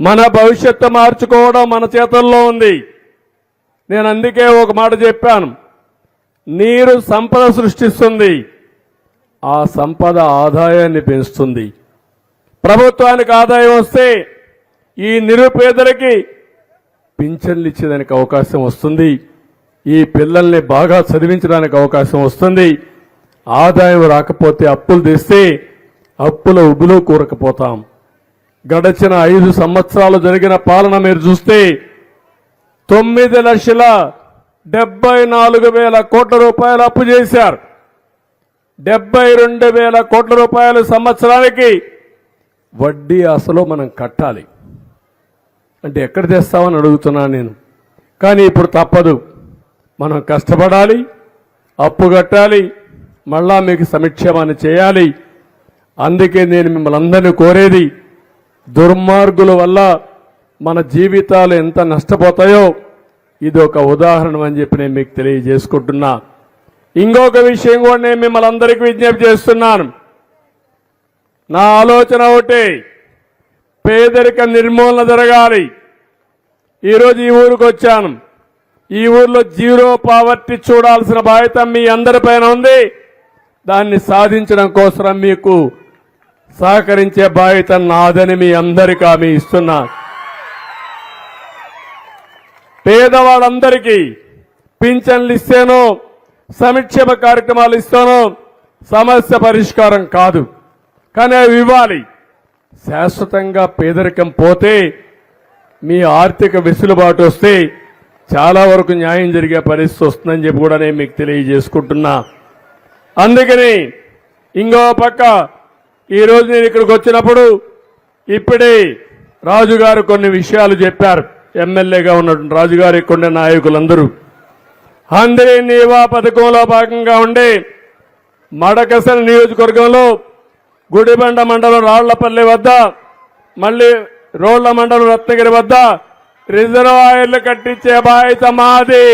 మన భవిష్యత్తు మార్చుకోవడం మన చేతుల్లో ఉంది. నేను అందుకే ఒక మాట చెప్పాను. నీరు సంపద సృష్టిస్తుంది. ఆ సంపద ఆదాయాన్ని పెంచుతుంది. ప్రభుత్వానికి ఆదాయం వస్తే ఈ నిరుపేదలకి పింఛన్లు ఇచ్చేదానికి అవకాశం వస్తుంది. ఈ పిల్లల్ని బాగా చదివించడానికి అవకాశం వస్తుంది. ఆదాయం రాకపోతే అప్పులు తెస్తే అప్పుల ఉబులో కూరకపోతాం. గడచిన ఐదు సంవత్సరాలు జరిగిన పాలన మీరు చూస్తే తొమ్మిది లక్షల డెబ్బై నాలుగు వేల కోట్ల రూపాయలు అప్పు చేశారు. డెబ్బై రెండు వేల కోట్ల రూపాయలు సంవత్సరానికి వడ్డీ అసలు మనం కట్టాలి. అంటే ఎక్కడ తెస్తామని అడుగుతున్నాను నేను. కానీ ఇప్పుడు తప్పదు. మనం కష్టపడాలి అప్పు కట్టాలి మళ్ళా మీకు సమక్షేమాన్ని చేయాలి. అందుకే నేను మిమ్మల్ని అందరినీ కోరేది దుర్మార్గుల వల్ల మన జీవితాలు ఎంత నష్టపోతాయో ఇది ఒక ఉదాహరణ అని చెప్పి నేను మీకు తెలియజేసుకుంటున్నా. ఇంకొక విషయం కూడా నేను మిమ్మల్ని అందరికీ విజ్ఞప్తి చేస్తున్నాను. నా ఆలోచన ఒకటే పేదరిక నిర్మూలన జరగాలి. ఈరోజు ఈ ఊరికి వచ్చాను. ఈ ఊర్లో జీరో పావర్టీ చూడాల్సిన బాధ్యత మీ అందరిపైన ఉంది. దాన్ని సాధించడం కోసం మీకు సహకరించే బాధ్యత నాదని మీ అందరికీ హామీ ఇస్తున్నా. పేదవాళ్ళందరికీ పింఛన్లు ఇస్తేనో సంక్షేమ కార్యక్రమాలు ఇస్తానో సమస్య పరిష్కారం కాదు. కానీ అవి ఇవ్వాలి. శాశ్వతంగా పేదరికం పోతే మీ ఆర్థిక వెసులుబాటు వస్తే చాలా వరకు న్యాయం జరిగే పరిస్థితి వస్తుందని చెప్పి కూడా నేను మీకు తెలియజేసుకుంటున్నా. అందుకని ఇంకో పక్క ఈరోజు నేను ఇక్కడికి వచ్చినప్పుడు ఇప్పుడే రాజుగారు కొన్ని విషయాలు చెప్పారు. ఎమ్మెల్యేగా ఉన్నటువంటి రాజుగారు ఇక్కడ నాయకులందరూ. అందరి నీవా పథకంలో భాగంగా ఉండే మడకసల నియోజకవర్గంలో గుడిబండ మండలం రాళ్ళపల్లి వద్ద మళ్ళీ రోళ్ళ మండలం రత్నగిరి వద్ద రిజర్వాయర్లు కట్టించే బాధ్యత మాది.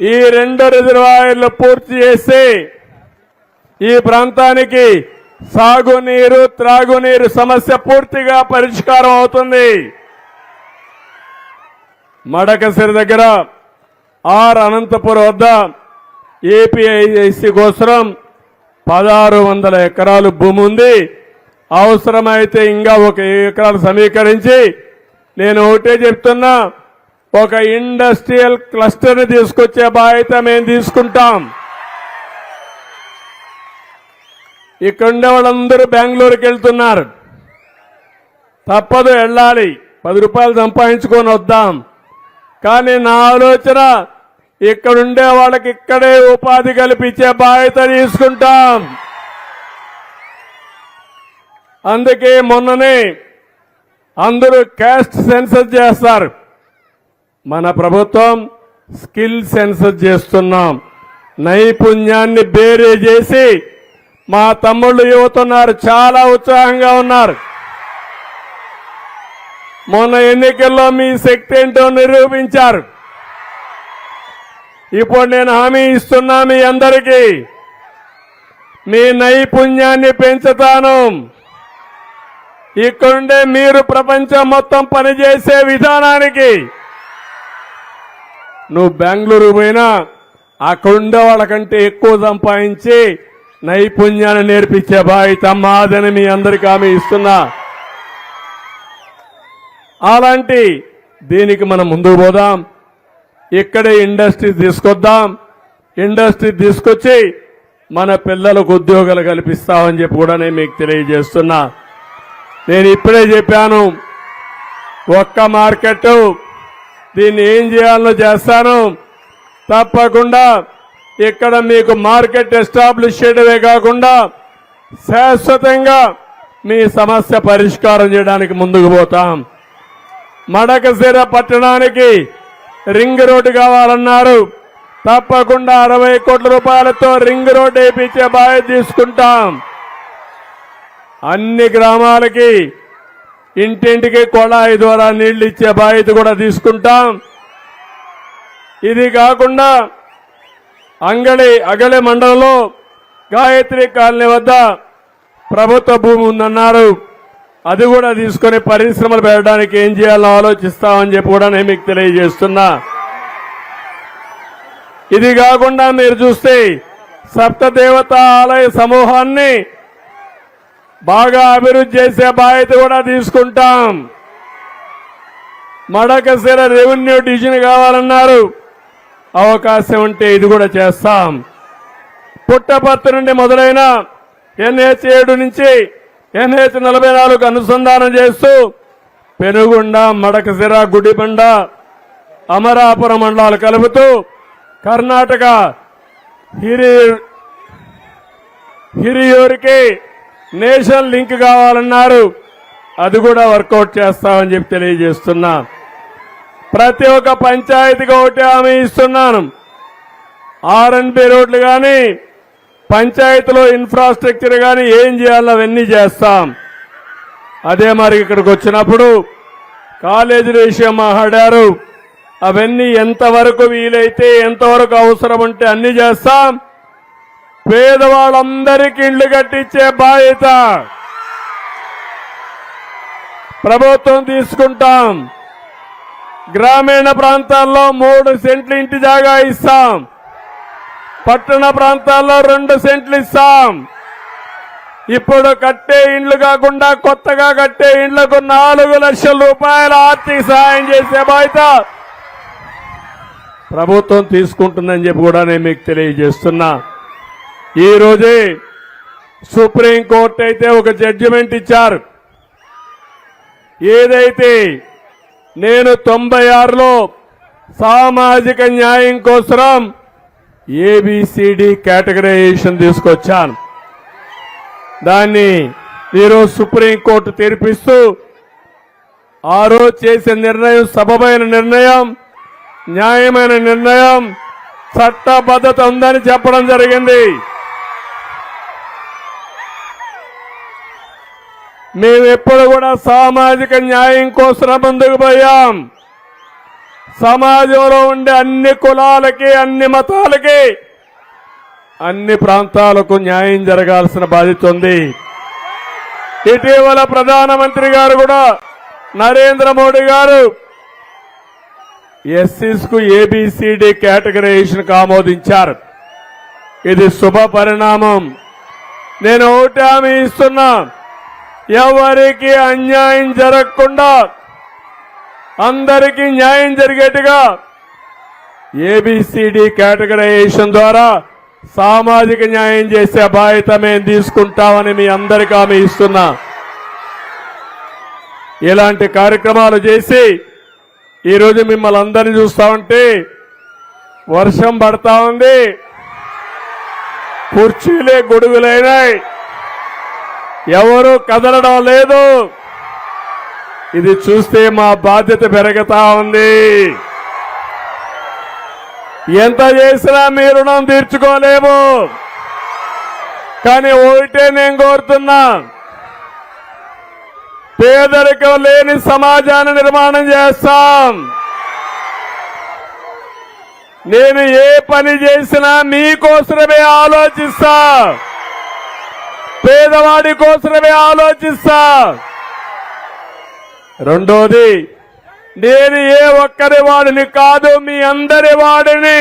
ఈ రెండు రిజర్వాయర్లు పూర్తి చేసి ఈ ప్రాంతానికి సాగునీరు త్రాగునీరు సమస్య పూర్తిగా పరిష్కారం అవుతుంది. మడకసిరి దగ్గర ఆర్ అనంతపురం వద్ద ఏపీఐసి కోసం పదహారు వందల ఎకరాలు భూమి ఉంది. అవసరమైతే ఇంకా ఒక ఎకరాలు సమీకరించి నేను ఒకటే చెప్తున్నా ఒక ఇండస్ట్రియల్ క్లస్టర్ని తీసుకొచ్చే బాధ్యత మేము తీసుకుంటాం. ఇక్కడ ఉండే వాళ్ళందరూ బెంగళూరుకి వెళ్తున్నారు. తప్పదు వెళ్ళాలి. పది రూపాయలు సంపాదించుకొని వద్దాం. కానీ నా ఆలోచన ఇక్కడుండే వాళ్ళకి ఇక్కడే ఉపాధి కల్పించే బాధ్యత తీసుకుంటాం. అందుకే మొన్ననే అందరూ క్యాస్ట్ సెన్సస్ చేస్తారు. మన ప్రభుత్వం స్కిల్ సెన్సస్ చేస్తున్నాం. నైపుణ్యాన్ని బేరే చేసి మా తమ్ముళ్ళు యువతున్నారు చాలా ఉత్సాహంగా ఉన్నారు. మొన్న ఎన్నికల్లో మీ శక్తి ఏంటో నిరూపించారు. ఇప్పుడు నేను హామీ ఇస్తున్నా మీ అందరికీ. మీ నైపుణ్యాన్ని పెంచుతాను. ఇక్కడుండే మీరు ప్రపంచం మొత్తం పనిచేసే విధానానికి నువ్వు బెంగళూరు పోయినా అక్కడుండే వాళ్ళకంటే ఎక్కువ సంపాదించి నైపుణ్యాన్ని నేర్పించే బాధ్యత మాదని మీ అందరికీ ఆమె ఇస్తున్నా. అలాంటి దీనికి మనం ముందుకు పోదాం. ఇక్కడే ఇండస్ట్రీ తీసుకొద్దాం. ఇండస్ట్రీ తీసుకొచ్చి మన పిల్లలకు ఉద్యోగాలు కల్పిస్తామని చెప్పి కూడా నేను మీకు తెలియజేస్తున్నా. నేను ఇప్పుడే చెప్పాను ఒక్క మార్కెట్ దీన్ని ఏం చేయాలో చేస్తాను. తప్పకుండా ఇక్కడ మీకు మార్కెట్ ఎస్టాబ్లిష్ చేయడమే కాకుండా శాశ్వతంగా మీ సమస్య పరిష్కారం చేయడానికి ముందుకు పోతాం. మడకసిర పట్టణానికి రింగ్ రోడ్డు కావాలన్నారు. తప్పకుండా అరవై కోట్ల రూపాయలతో రింగ్ రోడ్డు వేయించే బాధ్యత తీసుకుంటాం. అన్ని గ్రామాలకి ఇంటింటికి కొళాయి ద్వారా నీళ్ళు ఇచ్చే బాధ్యత కూడా తీసుకుంటాం. ఇది కాకుండా అంగళి అగలి మండలంలో గాయత్రి కాలనీ వద్ద ప్రభుత్వ భూమి ఉందన్నారు. అది కూడా తీసుకొని పరిశ్రమలు పెట్టడానికి ఏం చేయాలో ఆలోచిస్తామని చెప్పి కూడా నేను మీకు తెలియజేస్తున్నా. ఇది కాకుండా మీరు చూస్తే సప్తదేవత ఆలయ సమూహాన్ని బాగా అభివృద్ధి చేసే బాధ్యత కూడా తీసుకుంటాం. మడకశిర రెవెన్యూ డివిజన్ కావాలన్నారు. అవకాశం ఉంటే ఇది కూడా చేస్తాం. పుట్టపర్తి నుండి మొదలైన ఎన్హెచ్ ఏడు నుంచి ఎన్హెచ్ నలభై నాలుగు అనుసంధానం చేస్తూ పెనుగొండ మడకశిర గుడిబండ అమరాపురం మండలాలు కలుపుతూ కర్ణాటక హిరి హిరియూరికి నేషనల్ లింక్ కావాలన్నారు. అది కూడా వర్కౌట్ చేస్తామని చెప్పి తెలియజేస్తున్నా. ప్రతి ఒక్క పంచాయతీకి ఒకటి హామీ ఇస్తున్నాను. ఆర్ఎన్బి రోడ్లు కానీ పంచాయతీలో ఇన్ఫ్రాస్ట్రక్చర్ కానీ ఏం చేయాలో అవన్నీ చేస్తాం. అదే మరి ఇక్కడికి వచ్చినప్పుడు కాలేజీల విషయం మాట్లాడారు. అవన్నీ ఎంతవరకు వీలైతే ఎంతవరకు అవసరం ఉంటే అన్నీ చేస్తాం. పేదవాళ్ళందరికీ ఇండ్లు కట్టించే బాధ్యత. ప్రభుత్వం తీసుకుంటాం. గ్రామీణ ప్రాంతాల్లో మూడు సెంట్లు ఇంటి జాగా ఇస్తాం. పట్టణ ప్రాంతాల్లో రెండు సెంట్లు ఇస్తాం. ఇప్పుడు కట్టే ఇండ్లు కాకుండా కొత్తగా కట్టే ఇండ్లకు నాలుగు లక్షల రూపాయల ఆర్థిక సహాయం చేసే బాధ్యత ప్రభుత్వం తీసుకుంటుందని చెప్పి కూడా నేను మీకు తెలియజేస్తున్నా. ఈరోజే సుప్రీంకోర్టు అయితే ఒక జడ్జిమెంట్ ఇచ్చారు. ఏదైతే నేను తొంభై ఆరులో సామాజిక న్యాయం కోసం ఏబిసిడి కేటగరైజేషన్ తీసుకొచ్చాను. దాన్ని ఈరోజు సుప్రీంకోర్టు తీర్పిస్తూ ఆ రోజు చేసిన నిర్ణయం సబమైన నిర్ణయం న్యాయమైన నిర్ణయం చట్టబద్ధత ఉందని చెప్పడం జరిగింది. మేమెప్పుడు కూడా సామాజిక న్యాయం కోసం ముందుకు పోయాం. సమాజంలో ఉండే అన్ని కులాలకి అన్ని మతాలకి అన్ని ప్రాంతాలకు న్యాయం జరగాల్సిన బాధ్యత ఉంది. ఇటీవల ప్రధానమంత్రి గారు కూడా నరేంద్ర మోడీ గారు ఎస్సీస్కు ఏబిసిడి కేటగరైజేషన్ ఆమోదించారు. ఇది శుభ పరిణామం నేను ఒకటి హామీ ఇస్తున్నా. ఎవరికి అన్యాయం జరగకుండా అందరికీ న్యాయం జరిగేట్టుగా ఏబిసిడి కేటగరైజేషన్ ద్వారా సామాజిక న్యాయం చేసే బాధ్యత మేము తీసుకుంటామని మీ అందరికీ హామీ ఇస్తున్నా. ఇలాంటి కార్యక్రమాలు చేసి ఈరోజు మిమ్మల్ని అందరినీ చూస్తా ఉంటే వర్షం పడతా ఉంది. కుర్చీలే గొడుగులైనాయి. ఎవరు కదలడం లేదు. ఇది చూస్తే మా బాధ్యత పెరుగుతా ఉంది. ఎంత చేసినా మీ రుణం తీర్చుకోలేము. కానీ ఒకటే నేను కోరుతున్నా. పేదరికం లేని సమాజాన్ని నిర్మాణం చేస్తాం. నేను ఏ పని చేసినా మీకోసమే ఆలోచిస్తా. పేదవాడి కోసమే ఆలోచిస్తా. రెండోది నేను ఏ ఒక్కరి వాడిని కాదు మీ అందరి వాడిని.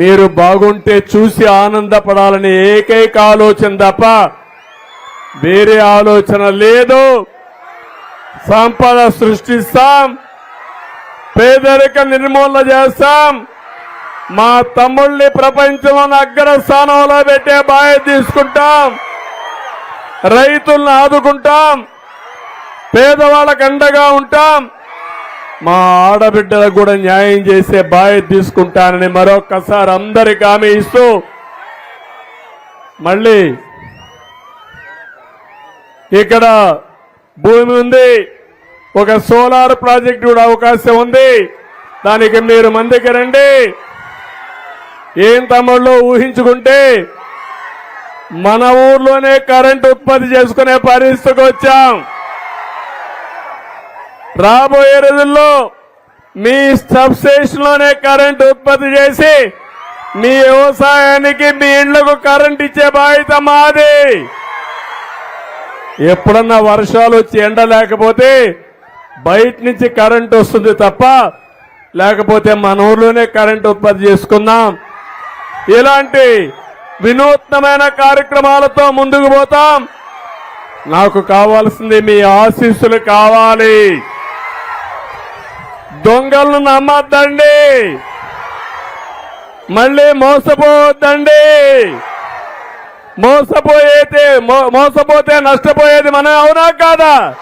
మీరు బాగుంటే చూసి ఆనందపడాలని ఏకైక ఆలోచన తప్ప వేరే ఆలోచన లేదు. సంపద సృష్టిస్తాం పేదరిక నిర్మూలన చేస్తాం మా తమ్ముళ్ళని ప్రపంచంలో అగ్ర స్థానంలో పెట్టే బాధ్యత తీసుకుంటాం. రైతులను ఆదుకుంటాం. పేదవాళ్ళకు అండగా ఉంటాం. మా ఆడబిడ్డలకు కూడా న్యాయం చేసే బాధ్యత తీసుకుంటానని మరొక్కసారి అందరికి హామీ ఇస్తూ మళ్ళీ ఇక్కడ భూమి ఉంది. ఒక సోలార్ ప్రాజెక్ట్ కూడా అవకాశం ఉంది. దానికి మీరు మందికి రండి. ఏం తమ్ముళ్ళు ఊహించుకుంటే మన ఊర్లోనే కరెంట్ ఉత్పత్తి చేసుకునే పరిస్థితికి వచ్చాం. రాబోయే రోజుల్లో మీ సబ్స్టేషన్లోనే కరెంట్ ఉత్పత్తి చేసి మీ వ్యవసాయానికి మీ ఇండ్లకు కరెంట్ ఇచ్చే బాధ్యత మాది. ఎప్పుడన్నా వర్షాలు వచ్చి ఎండ లేకపోతే బయట నుంచి కరెంట్ వస్తుంది తప్ప లేకపోతే మన ఊర్లోనే కరెంట్ ఉత్పత్తి చేసుకుందాం. ఇలాంటి వినూత్నమైన కార్యక్రమాలతో ముందుకు పోతాం. నాకు కావాల్సింది మీ ఆశీస్సులు కావాలి. దొంగలను నమ్మద్దండి. మళ్ళీ మోసపోవద్దండి. మోసపోయేతే మో- మోసపోతే నష్టపోయేది మనం అవునా కాదా?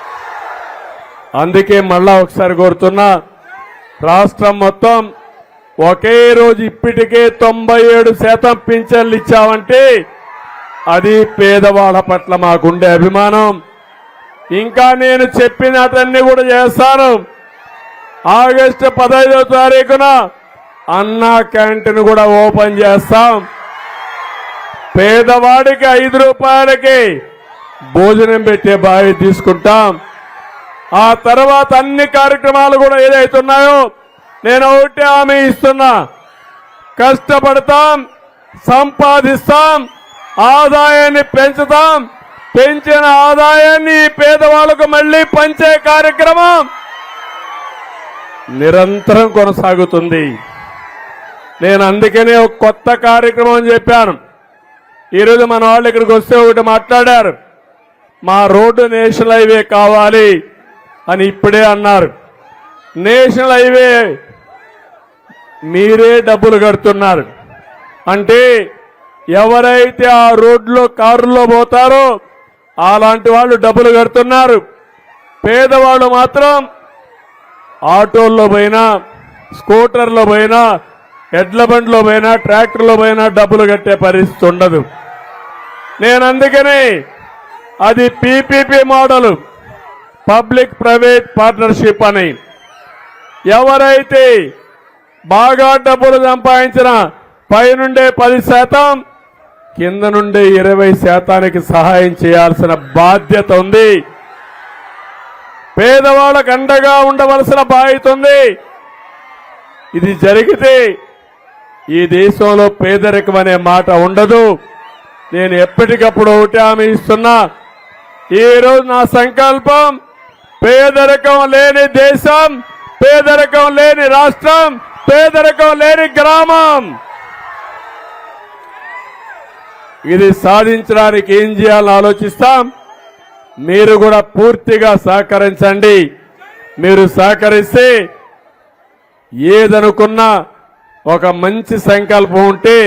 అందుకే మళ్ళా ఒకసారి కోరుతున్నా రాష్ట్రం మొత్తం ఒకే రోజు ఇప్పటికే తొంభై ఏడు శాతం పింఛన్లు ఇచ్చామంటే అది పేదవాళ్ళ పట్ల మాకుండే అభిమానం. ఇంకా నేను చెప్పినటన్నీ కూడా చేస్తాను. ఆగస్టు పదహైదో తారీఖున అన్నా క్యాంటీన్ కూడా ఓపెన్ చేస్తాం. పేదవాడికి ఐదు రూపాయలకి భోజనం పెట్టే బావి తీసుకుంటాం. ఆ తర్వాత అన్ని కార్యక్రమాలు కూడా ఏదైతున్నాయో నేను ఒకటి హామీ ఇస్తున్నా. కష్టపడతాం సంపాదిస్తాం ఆదాయాన్ని పెంచుతాం పెంచిన ఆదాయాన్ని పేదవాళ్ళకు మళ్ళీ పంచే కార్యక్రమం నిరంతరం కొనసాగుతుంది. నేను అందుకనే ఒక కొత్త కార్యక్రమం చెప్పాను. ఈరోజు మన వాళ్ళు ఇక్కడికి వస్తే ఒకటి మాట్లాడారు. మా రోడ్డు నేషనల్ హైవే కావాలి అని ఇప్పుడే అన్నారు. నేషనల్ హైవే మీరే డబ్బులు కడుతున్నారు. అంటే ఎవరైతే ఆ రోడ్లో కారులో పోతారో అలాంటి వాళ్ళు డబ్బులు కడుతున్నారు. పేదవాళ్ళు మాత్రం ఆటోల్లో పోయినా స్కూటర్లో పోయినా ఎడ్ల బండ్లో పోయినా ట్రాక్టర్లో పోయినా డబ్బులు కట్టే పరిస్థితి ఉండదు. నేను అందుకని అది PPP model public private partnership అని. ఎవరైతే బాగా డబ్బులు సంపాదించిన పైనుండే పది శాతం కింద నుండే ఇరవై శాతానికి సహాయం చేయాల్సిన బాధ్యత ఉంది. పేదవాళ్ళకు అండగా ఉండవలసిన బాధ్యత ఉంది. ఇది జరిగితే ఈ దేశంలో పేదరికం అనే మాట ఉండదు. నేను ఎప్పటికప్పుడు ఒకటి హామీ ఇస్తున్నా. ఈ రోజు నా సంకల్పం పేదరికం లేని దేశం పేదరికం లేని రాష్ట్రం పేదరికం లేని గ్రామం. ఇది సాధించడానికి ఏం చేయాలని ఆలోచిస్తాం? మీరు కూడా పూర్తిగా సహకరించండి. మీరు సహకరిస్తే ఏదనుకున్నా ఒక మంచి సంకల్పం ఉంటే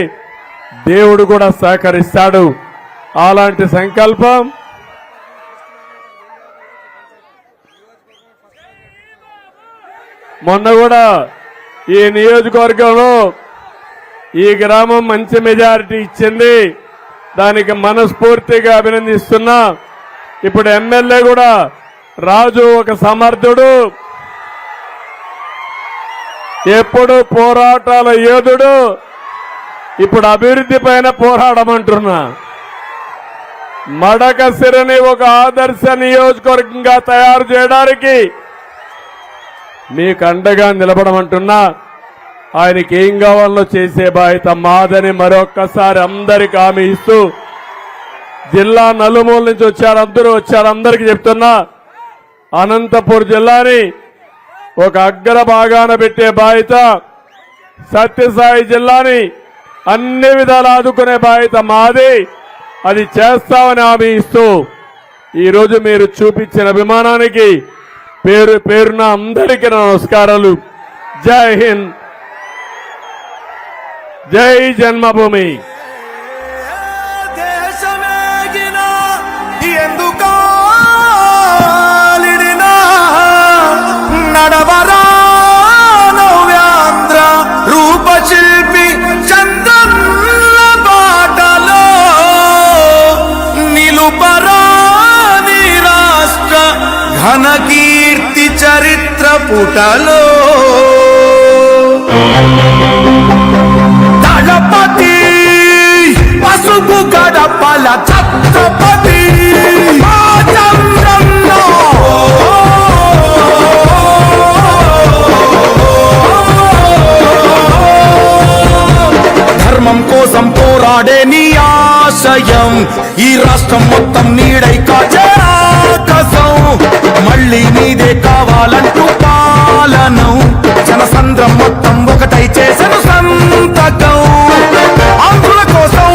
దేవుడు కూడా సహకరిస్తాడు. అలాంటి సంకల్పం మొన్న కూడా ఈ నియోజకవర్గంలో ఈ గ్రామం మంచి మెజారిటీ ఇచ్చింది. దానికి మనస్ఫూర్తిగా అభినందిస్తున్నా. ఇప్పుడు ఎమ్మెల్యే కూడా రాజు ఒక సమర్థుడు. ఎప్పుడు పోరాటాల యోధుడు. ఇప్పుడు అభివృద్ధి పైన పోరాడమంటున్నా. మడకసిరిని ఒక ఆదర్శ నియోజకవర్గంగా తయారు చేయడానికి మీకు అండగా నిలబడమంటున్నా. ఆయనకి ఏం కావాలో చేసే బాధ్యత మాదని మరొక్కసారి అందరికి హామీ ఇస్తూ జిల్లా నలుమూల నుంచి వచ్చారు అందరూ వచ్చారు అందరికి చెప్తున్నా. అనంతపూర్ జిల్లాని ఒక అగ్ర భాగాన పెట్టే బాధ్యత సత్యసాయి జిల్లాని అన్ని విధాలు ఆదుకునే బాధ్యత మాది. అది చేస్తామని హామీ ఇస్తూ ఈరోజు మీరు చూపించిన అభిమానానికి పేరు పేరున అందరికీ నమస్కారాలు. జై హింద్. జై జన్మభూమి. దేశమేగిన పుటలో దళపతి పసుపు గడపల ఛత్రపతి ధర్మం కోసం పోరాడే నీ ఆశయం ఈ రాష్ట్రం మొత్తం నీడై కాచరా మళ్ళీ నీదే కావాలంటూ పాలను. జనసంద్రం మొత్తం ఒకటై చేసను సంతకం అందుల కోసం